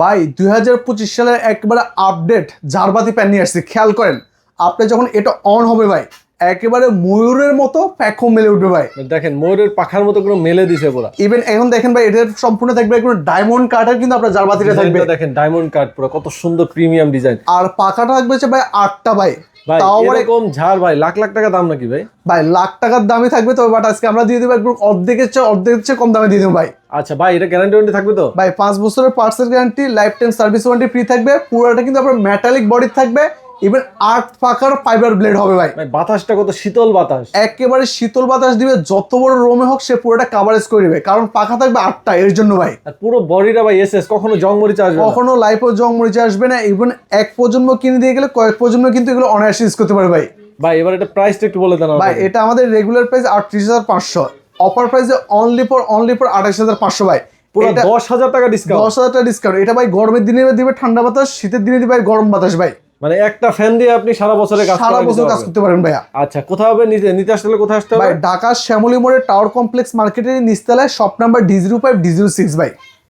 ভাই, দুই হাজার পঁচিশ সালের একবারে আপডেট জারবাতি প্যান নিয়ে আসছি। খেয়াল করেন, আপনি যখন এটা অন হবে ভাই একেবারে ময়ূরের মতো প্যাকও মেলে উঠবে ভাই। দেখেন ময়ূরের পাখার মতো কোনো মেলে দিছে পুরো। ইভেন এখন দেখেন ভাই এটা সম্পূর্ণ থাকবে একদম ডায়মন্ড কাটার কিন্তু আপনার জারবাতিটা থাকবে। দেখেন ডায়মন্ড কাট পুরো কত সুন্দর প্রিমিয়াম ডিজাইন আর পাখাটা থাকবে হচ্ছে ভাই আটটা ভাই। ভাই তাও আবার এরকম ঝাড় ভাই লাখ লাখ টাকা দাম নাকি ভাই? ভাই লাখ টাকার দামই থাকবে তবে বাট আজকে আমরা দিয়ে দেবো একদম অর্ধেকের চেয়ে অর্ধেকের চেয়ে কম দামে দিয়ে দেবো ভাই। আচ্ছা ভাই এটা গ্যারান্টি ওয়ারেন্টি থাকবে তো? ভাই পাঁচ বছরের parcel guarantee lifetime service warranty free থাকবে। পুরোটা কিন্তু আপনার মেটালিক বডি থাকবে। ইভেন আট পাকার ফাইবার ব্লেড হবে ভাই। বাতাসটা কত শীতল বাতাস। একেবারে শীতল বাতাস দিবে যত বড় রোমে হোক সে পুরোটা কাভারেজ করে দিবে কারণ পাখা থাকবে আটটা এর জন্য ভাই। আর পুরো বডিটা ভাই এসএস কখনো জং মরিচা আসবে কখনো লাইফও জং মরিচে আসবে না ইভেন এক প্রজন্ম কিনে দিয়ে গেলে কয়েক প্রজন্ম কিন্তু এগুলো অনায়াসে ইউজ করতে পারে ভাই। ভাই এবার এটা প্রাইসটা একটু বলে দেন ভাই এটা আমাদের রেগুলার প্রাইস আটত্রিশ হাজার পাঁচশো। অফার প্রাইসে অনলি ফর অনলি ফর আঠাশ হাজার পাঁচশো ভাই। পুরো দশ হাজার টাকা ডিসকাউন্ট দশ হাজার টাকা ডিসকাউন্ট এটা ভাই গরমের দিনে দিবে ঠান্ডা বাতাস শীতের দিনে দিবে গরম বাতাস ভাই। মানে একটা ফ্যান দিয়ে আপনি সারা বছরের কাজ সারা বছর কাজ করতে পারেন ভাইয়া। আচ্ছা কোথাও হবে নিতে নিতে আসলে কোথায় আসতে হবে? ঢাকা শ্যামলী মোড়ে টাওয়ার কমপ্লেক্স মার্কেটের নিচতলায় shop number D zero five D zero six ভাই।